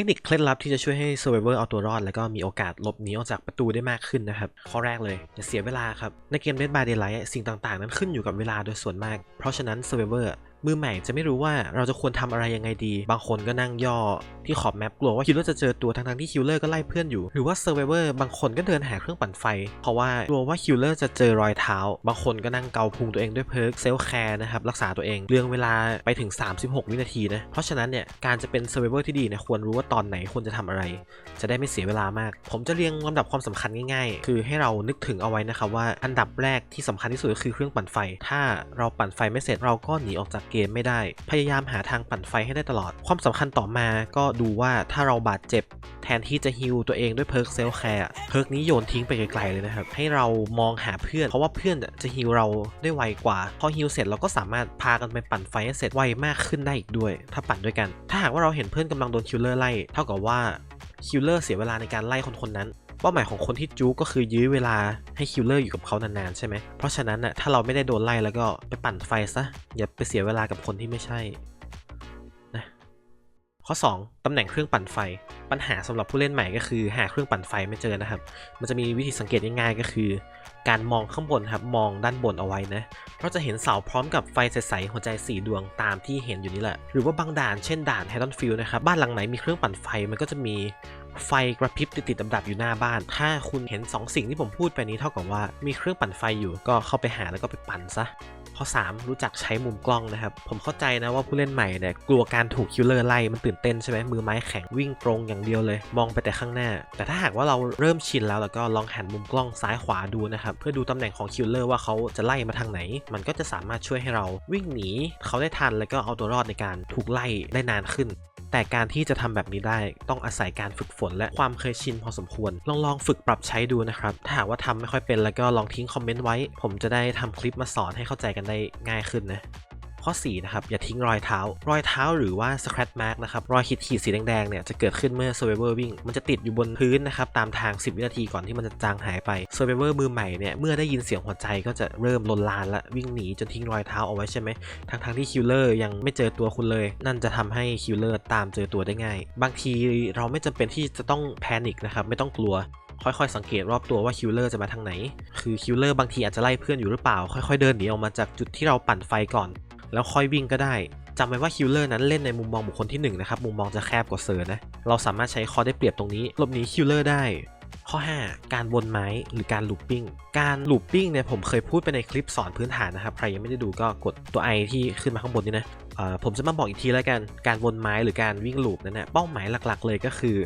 ทคนิคเคล็ดลับที่จะช่วยให้ Survivor เอาตัวรอด แล้วก็มีโอกาสหลบหนีออกจากประตูได้มากขึ้นนะครับ ข้อแรกเลยอย่าเสียเวลาครับ ในเกม Dead by Daylight สิ่งต่างๆ นั้นขึ้นอยู่กับเวลาโดยส่วนมาก เพราะฉะนั้น Survivor มือใหม่จะไม่รู้ว่าเราจะควรทำอะไรยังไงดี บางคนก็นั่งย่อที่ขอบแมปกลัวว่าคิลเลอร์จะเจอตัวทั้งๆที่คิลเลอร์ก็ไล่เพื่อนอยู่ หรือว่าเซอร์ไวเวอร์บางคนก็เดินหาเครื่องปั่นไฟ เพราะว่ากลัวว่าคิลเลอร์จะเจอรอยเท้า บางคนก็นั่งเกาพุงตัวเองด้วยเพิร์กเซลแคร์นะครับรักษาตัวเองเรื่องเวลาไปถึง 36 วินาทีนะเพราะฉะนั้นเนี่ยการจะเป็นเซอร์ไวเวอร์ที่ดีเนี่ยควรรู้ว่าตอนไหนควรจะทำอะไร จะได้ไม่เสียเวลามาก ผมจะเรียงลำดับความสำคัญง่ายๆ คือให้เรานึกถึงเอาไว้นะครับว่าอันดับแรกที่สำคัญที่สุดก็คือเครื่องปั่นไฟ ถ้าเราปั่นไฟไม่เสร็จเราก็หนีออกจากเกมไม่ได้ พยายามหาทางปั่นไฟให้ได้ตลอด ความสำคัญต่อมาก็ดูว่าถ้าเราบาดเจ็บ แทนที่จะฮิลตัวเองด้วยเพิร์กเซลแคร์เพิร์กนี้โยนทิ้งไปไกลๆเลยนะครับ ให้เรามองหาเพื่อน เพราะว่าเพื่อนจะฮิลเราได้ไวกว่า พอฮิลเสร็จเราก็สามารถพากันไปปั่นไฟให้เสร็จไวมากขึ้นได้อีกด้วย ถ้าปั่นด้วยกัน ถ้าหากว่าเราเห็นเพื่อนกำลังโดนคิลเลอร์ไล่ เท่ากับว่าคิลเลอร์เสียเวลาในการไล่คนคนนั้น เป้าหมายของคนที่จู๊ก็คือยื้อเวลาให้คิลเลอร์อยู่กับเขานานๆใช่ไหมเพราะฉะนั้นน่ะถ้าเราไม่ได้โดนไล่แล้วก็ไปปั่นไฟซะอย่าไปเสียเวลากับคนที่ไม่ใช่นะข้อ 2 ตำแหน่งเครื่องปั่นไฟ ปัญหาสำหรับผู้เล่นใหม่ก็คือหาเครื่องปั่นไฟไม่เจอนะครับ มันจะมีวิธีสังเกตง่ายๆก็คือ การมองข้างบนครับมองด้านบนเอาไว้นะเราจะเห็นเสาพร้อมกับไฟใสๆหัวใจสีดวงตามที่เห็นอยู่นี่แหละหรือว่าบางด่านเช่นด่าน h a d d o n f i e l d นะครับบ้านหลังไหนมีเครื่องปั่นไฟมันก็จะมี ไฟกระพริบติดๆดับๆอยู่หน้าบ้าน ถ้าคุณเห็น 2 สิ่งที่ผมพูดไปนี้เท่ากับว่ามีเครื่องปั่นไฟอยู่ก็เข้าไปหาแล้วก็ไปปั่นซะข้อ 3 รู้จักใช้มุมกล้องนะครับ ผมเข้าใจนะว่าผู้เล่นใหม่เนี่ยกลัวการถูกคิลเลอร์ไล่มันตื่นเต้นใช่ไหมมือไม้แข็งวิ่งตรงอย่างเดียวเลย มองไปแต่ข้างหน้า แต่ถ้าหากว่าเราเริ่มชินแล้วแล้วก็ลองหันมุมกล้องซ้ายขวาดูนะครับ เพื่อดูตำแหน่งของคิลเลอร์ว่าเขาจะไล่มาทางไหน มันก็จะสามารถช่วยให้เราวิ่งหนีเขาได้ทันแล้วก็เอาตัวรอดในการถูกไล่ได้นานขึ้น แต่การที่จะทำแบบนี้ได้ต้องอาศัยการฝึกฝน และความเคยชินพอสมควร ลองลองฝึกปรับใช้ดูนะครับ ถ้าหากว่าทำไม่ค่อยเป็นแล้วก็ลองทิ้งคอมเมนต์ไว้ ผมจะได้ทำคลิปมาสอนให้เข้าใจกันได้ง่ายขึ้นนะ ข้อ4นะครับอย่าทิ้งรอยเท้า รอยเท้าหรือว่า scratch mark นะครับรอยขีดขีดสีแดงๆเนี่ยจะเกิดขึ้นเมื่อ survivor วิ่ง มันจะติดอยู่บนพื้นนะครับตามทาง 10 วินาทีก่อนที่มันจะจางหายไป survivor มือใหม่เนี่ยเมื่อได้ยินเสียงหัวใจก็จะเริ่มลนลานและวิ่งหนีจนทิ้งรอยเท้าเอาไว้ใช่ไหมทั้งๆที่ killer ยังไม่เจอตัวคุณเลย นั่นจะทำให้ killer ตามเจอตัวได้ง่าย บางทีเราไม่จำเป็นที่จะต้องแพนิคนะครับไม่ต้องกลัวค่อยๆ สังเกตรอบตัวว่าคิลเลอร์จะมาทางไหน คือคิลเลอร์บางทีอาจจะไล่เพื่อนอยู่หรือเปล่า ค่อยๆ เดินหนีออกมาจากจุดที่เราปั่นไฟก่อน แล้วค่อยวิ่งก็ได้จำไว้ว่าคิลเลอร์นั้นเล่นในมุมมองบุคคลที่1นะครับมุมมองจะแคบกว่าเซอร์นะเราสามารถใช้คอได้เปรียบตรงนี้หลบหนีคิลเลอร์ได้ ข้อ 5 การวนไม้หรือการลูปปิ้งการลูปปิ้งเนี่ยผมเคยพูดไปในคลิปสอนพื้นฐานนะครับใครยังไม่ได้ดูก็กดตัว I ที่ขึ้นมาข้างบนนี่นะผมจะมาบอกอีกทีแล้วกัน การวนไม้หรือการวิ่งลูปนั้นนะเป้าหมายหลักๆ เลยก็คือ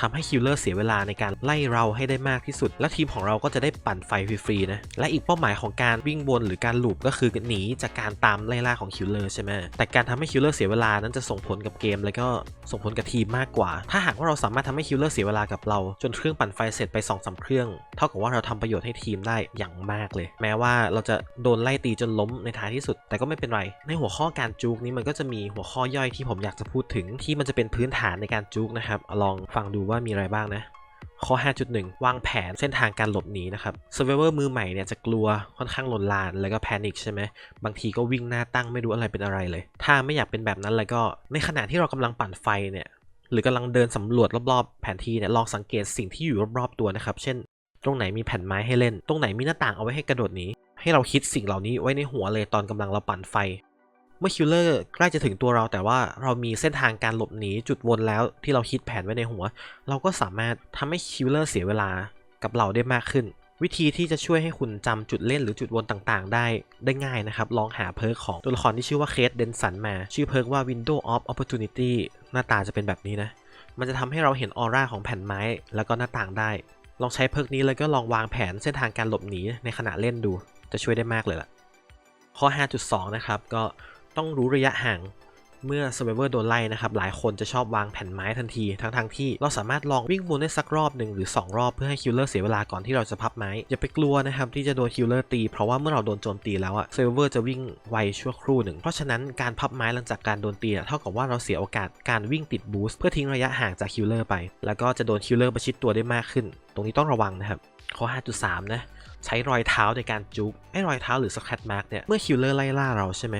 ทำให้คิลเลอร์เสียเวลาในการไล่เราให้ได้มากที่สุด และทีมของเราก็จะได้ปั่นไฟฟรีๆนะ และอีกเป้าหมายของการวิ่งวนหรือการลูปก็คือหนีจากการตามไล่ล่าของคิลเลอร์ใช่ไหมแต่การทำให้คิลเลอร์เสียเวลานั้นจะส่งผลกับเกม แล้วก็ส่งผลกับทีมมากกว่า ถ้าหากว่าเราสามารถทำให้คิลเลอร์เสียเวลากับเราจนเครื่องปั่นไฟเสร็จไป2อสาเครื่อง เท่ากับว่าเราทำประโยชน์ให้ทีมได้อย่างมากเลย แม้ว่าเราจะโดนไล่ตีจนล้มในท้ายที่สุด แต่ก็ไม่เป็นไร ในหัวข้อการจูกนี้มันก็จะมีหัวข้อย่อยที่ผมอยากจะพูดถึงที่มันจะเป็นพื้นฐานในการจูกนะครับลองฟังดูว่ามีอะไรบ้างนะ ข้อ 5.1 วางแผนเส้นทางการหลบหนีนะครับ Survivor มือใหม่เนี่ยจะกลัวค่อนข้างหลนลานแล้วก็แพนิคใช่ไหมบางทีก็วิ่งหน้าตั้งไม่รู้อะไรเป็นอะไรเลย ถ้าไม่อยากเป็นแบบนั้นแล้วก็ในขณะที่เรากำลังปั่นไฟเนี่ยหรือกำลังเดินสำรวจรอบๆ แผนที่เนี่ยลองสังเกตสิ่งที่อยู่รอบๆตัวนะครับ เช่น ตรงไหนมีแผ่นไม้ให้เล่น ตรงไหนมีหน้าต่างเอาไว้ให้กระโดดหนีให้เราคิดสิ่งเหล่านี้ไว้ในหัวเลยตอนกำลังเราปั่นไฟ เมื่อคิลเลอร์ใกล้จะถึงตัวเราแต่ว่าเรามีเส้นทางการหลบหนีจุดวนแล้วที่เราคิดแผนไว้ในหัว เราก็สามารถทำให้คิลเลอร์เสียเวลากับเราได้มากขึ้น วิธีที่จะช่วยให้คุณจำจุดเล่นหรือจุดวนต่างๆ ได้ได้ง่ายนะครับ ลองหาเพิร์กของตัวละครที่ชื่อว่าเคสเดนสันมา ชื่อเพิร์กว่า Window of Opportunity หน้าตาจะเป็นแบบนี้นะ มันจะทำให้เราเห็นออร่าของแผ่นไม้แล้วก็หน้าต่างได้ ลองใช้เพิร์กนี้แล้วก็ลองวางแผนเส้นทางการหลบหนีในขณะเล่นดู จะช่วยได้มากเลยล่ะข้อ 5.2 นะครับก็ ต้องรู้ระยะห่างเมื่อ Survivor โดนไล่นะครับ หลายคนจะชอบวางแผ่นไม้ทันที ทั้งทงๆที่เราสามารถลองวิ่งวนได้สักรอบหนึ่งหรือ 2 รอบเพื่อให้คิลเลอร์เสียเวลาก่อนที่เราจะพับไม้ อย่าไปกลัวนะครับที่จะโดนคิลเลอร์ตี เพราะว่าเมื่อเราโดนโจมตีแล้วอะ Survivor จะวิ่งไวชั่วครู่หนึ่ง เพราะฉะนั้นการพับไม้หลังจากการโดนตีเท่ากับว่าเราเสียโอกาสการวิ่งติดบูสต์เพื่อทิ้งระยะห่างจากคิลเลอร์ไป แล้วก็จะโดนคิลเลอร์ประชิดตัวได้มากขึ้น ตรงนี้ต้องระวังนะครับข้อ 5.3 นะใช้รอยเท้าในการจุกไอ้รอยเท้าหรือสแครตมาร์กเนี่ยเมื่อคิลเลอร์ไล่ล่าเราใช่ไหม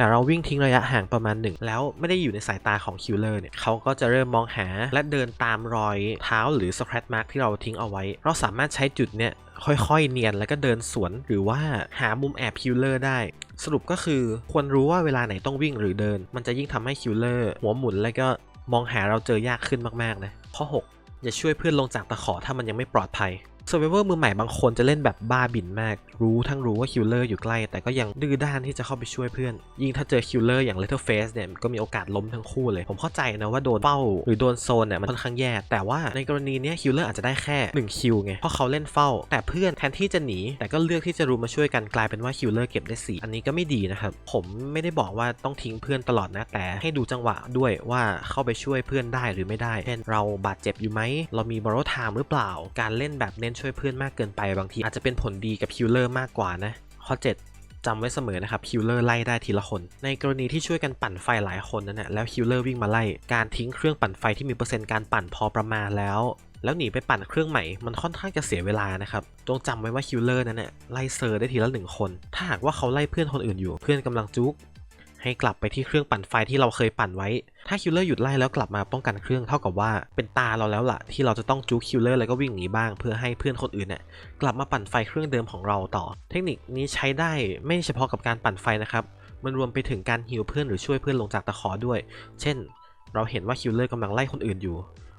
แต่เราวิ่งทิ้งระยะห่างประมาณหนึ่งแล้วไม่ได้อยู่ในสายตาของคิลเลอร์เนี่ยเขาก็จะเริ่มมองหาและเดินตามรอยเท้าหรือสคร t มาร์กที่เราทิ้งเอาไว้ เราสามารถใช้จุดเนี่ยค่อยๆ เนียนแล้วก็เดินสวนหรือว่าหามุมแอบคิลเลอร์ได้ สรุปก็คือควรรู้ว่าเวลาไหนต้องวิ่งหรือเดิน มันจะยิ่งทำให้คิลเลอร์หัวหมุนแล้วก็มองหาเราเจอยากขึ้นมากๆนะข้อ 6 อย่าช่วยเพื่อนลงจากตะขอถ้ามันยังไม่ปลอดภัย s u r v i v o r มือใหม่บางคนจะเล่นแบบบ้าบินมาก รู้ทั้งรู้ว่าคิลเลอร์อยู่ใกล้ แต่ก็ยังดื้อด้านที่จะเข้าไปช่วยเพื่อน ยิ่งถ้าเจอคิลเลอร์อย่าง Letterface เนี่ยก็มีโอกาสล้มทั้งคู่เลย ผมเข้าใจนะว่าโดนเป้าหรือโดนโซนเนี่ยมันค่อนข้างแย่ แต่ว่าในกรณีนี้คิลเลอร์อาจจะได้แค่1คิวไง เพราะเขาเล่นเฝ้า แต่เพื่อนแทนที่จะหนี แต่ก็เลือกที่จะรุมมาช่วยกันกลายเป็นว่าคิลเลอร์เก็บได้สี่อันนี้ก็ไม่ดีนะครับ ผมไม่ได้บอกว่าต้องทิ้งเพื่อนตลอดนะ แต่ให้ดูจังหวะด้วยว่าเข้าไปช่วยเพื่อนได้หรือไม่ได้เช่นเราบาดเจ็บอยู่ไหมเรามีบอ r ไทม์หรือเปล่า การเล่นแบบเน้นช่วยเพื่อนมากเกินไปบางที อาจจะเป็นผลดีกับคิลเลอร์มากกว่านะ ข้อ 7จำไว้เสมอนะครับคิลเลอร์ไล่ได้ทีละคน ในกรณีที่ช่วยกันปั่นไฟหลายคนนั่นแหละแล้วคิลเลอร์วิ่งมาไล่ การทิ้งเครื่องปั่นไฟที่มีเปอร์เซ็นต์การปั่นพอประมาณแล้ว แล้วหนีไปปั่นเครื่องใหม่มันค่อนข้างจะเสียเวลานะครับจงจำไว้ว่าคิลเลอร์นั้นเนี่ยไล่เซอร์ได้ทีละหนึ่งคน ถ้าหากว่าเขาไล่เพื่อนคนอื่นอยู่เพื่อนกำลังจุก ให้กลับไปที่เครื่องปั่นไฟที่เราเคยปั่นไว้ ถ้าคิลเลอร์หยุดไล่แล้วกลับมาป้องกันเครื่องเท่ากับว่าเป็นตาเราแล้วล่ะ ที่เราจะต้องจูคิลเลอร์แล้วก็วิ่งหนีบ้าง เพื่อให้เพื่อนคนอื่นเนี่ยกลับมาปั่นไฟเครื่องเดิมของเราต่อ เทคนิคนี้ใช้ได้ไม่เฉพาะกับการปั่นไฟนะครับ มันรวมไปถึงการฮิวเพื่อนหรือช่วยเพื่อนลงจากตะขอด้วย เช่น เราเห็นว่าคิลเลอร์กำลังไล่คนอื่นอยู่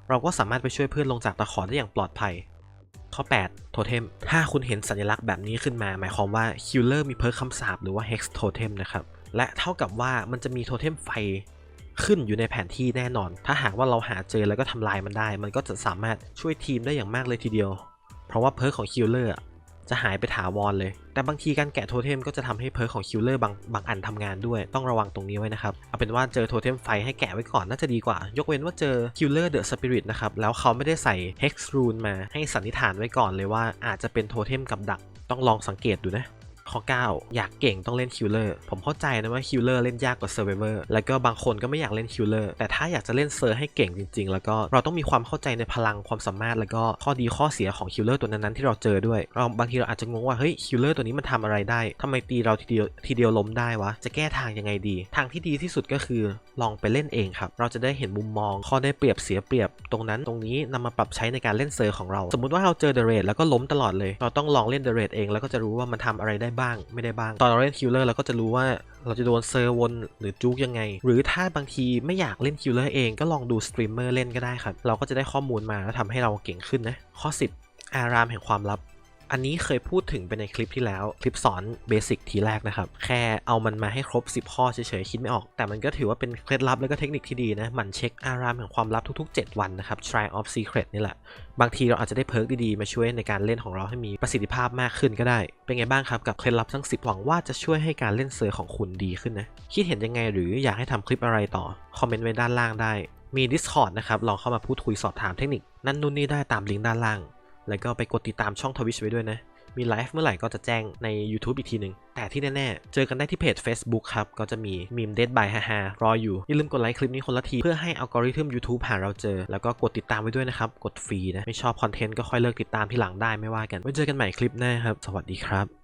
เราก็สามารถไปช่วยเพื่อนลงจากตะขอได้อย่างปลอดภัยข้อ 8 โทเทม ถ้าคุณเห็นสัญลักษณ์แบบนี้ขึ้นมา หมายความว่าคิลเลอร์มีเพิร์คคำสาปหรือว่า Hex Totem นะครับ และเท่ากับว่ามันจะมีโทเทมไฟขึ้นอยู่ในแผนที่แน่นอน ถ้าหากว่าเราหาเจอแล้วก็ทำลายมันได้ มันก็จะสามารถช่วยทีมได้อย่างมากเลยทีเดียว เพราะว่าเพิร์ของคิลเลอร์จะหายไปถาวรเลย แต่บางทีการแกะโทเทมก็จะทำให้เพิร์ของคิลเลอร์บางบางอันทำงานด้วย ต้องระวังตรงนี้ไว้นะครับ เอาเป็นว่าเจอโทเทมไฟให้แกะไว้ก่อนน่าจะดีกว่า ยกเว้นว่าเจอคิลเลอร์เดอะสปิริตนะครับ แล้วเขาไม่ได้ใส่ Hex Rune มาให้สันนิษฐานไว้ก่อนเลยว่าอาจจะเป็นโทเทมกับดัก ต้องลองสังเกตดูนะ ข้อ 9 อยากเก่งต้องเล่นคิลเลอร์ผมเข้าใจนะว่าคิลเลอร์เล่นยากกว่าเซอร์ไวเวอร์แล้วก็บางคนก็ไม่อยากเล่นคิลเลอร์แต่ถ้าอยากจะเล่นเซอร์ให้เก่งจริง ๆ แล้วก็เราต้องมีความเข้าใจในพลังความสามารถ แล้วก็ข้อดีข้อเสียของคิลเลอร์ตัวนั้นๆที่เราเจอด้วย เราบางทีเราอาจจะงงว่าเฮ้ยคิลเลอร์ตัวนี้มันทำอะไรได้ทำไมตีเราทีเดียวทีเดียวล้มได้วะจะแก้ทางยังไงดี ทางที่ดีที่สุดก็คือลองไปเล่นเองครับเราจะได้เห็นมุมมองข้อได้เปรียบเสียเปรียบตรงนั้นตรงนี้นำมาปรับใช้ในการเล่นเซอร์ของเรา สมมุติว่าเราเจอเดเรทแล้วก็ล้มตลอดเลย เราต้องลองเล่นเดเรทเองแล้วก็จะรู้ว่ามันทำอะไรได้บ้างไม่ได้บ้าง ตอนเราเล่นคิลเลอร์เราก็จะรู้ว่าเราจะโดนเซอร์วนหรือจุกยังไง หรือถ้าบางทีไม่อยากเล่นคิลเลอร์เองก็ลองดูสตรีมเมอร์เล่นก็ได้ครับ เราก็จะได้ข้อมูลมาแล้วทำให้เราเก่งขึ้นนะ ข้อ 10 อารามแห่งความลับ อันนี้เคยพูดถึงไปในคลิปที่แล้ว คลิปสอนเบสิกทีแรกนะครับ แค่เอามันมาให้ครบ 10 ข้อเฉยๆ คิดไม่ออก แต่มันก็ถือว่าเป็นเคล็ดลับแล้วก็เทคนิคที่ดีนะ มันเช็คอารามแห่งความลับทุกๆ 7 วันนะครับ Try of Secret นี่แหละ บางทีเราอาจจะได้เพิร์กดีๆ มาช่วยในการเล่นของเราให้มีประสิทธิภาพมากขึ้นก็ได้ เป็นไงบ้างครับกับเคล็ดลับทั้ง 10 หวังว่าจะช่วยให้การเล่นเซอร์ของคุณดีขึ้นนะ คิดเห็นยังไงหรืออยากให้ทำคลิปอะไรต่อ คอมเมนต์ไว้ด้านล่างได้ มี Discord นะครับ ลองเข้ามาพูดคุยสอบถามเทคนิค นั่นนู่นนี่ได้ตามลิงก์ด้านล่าง แล้วก็ไปกดติดตามช่องทวิชไว้ด้วยนะ มีไลฟ์เมื่อไหร่ก็จะแจ้งใน YouTube อีกทีหนึ่งแต่ที่แน่ ๆ เจอกันได้ที่เพจ Facebook ครับ ก็จะมีมีมเดทบายฮาฮารออยู่ อย่าลืมกดไลค์คลิปนี้คนละที เพื่อให้อัลกอริทึม YouTube หาเราเจอ แล้วก็กดติดตามไว้ด้วยนะครับ กดฟรีนะ ไม่ชอบคอนเทนต์ก็ค่อยเลิกติดตามทีหลังได้ไม่ว่ากันไว้เจอกันใหม่คลิปหน้าครับ สวัสดีครับ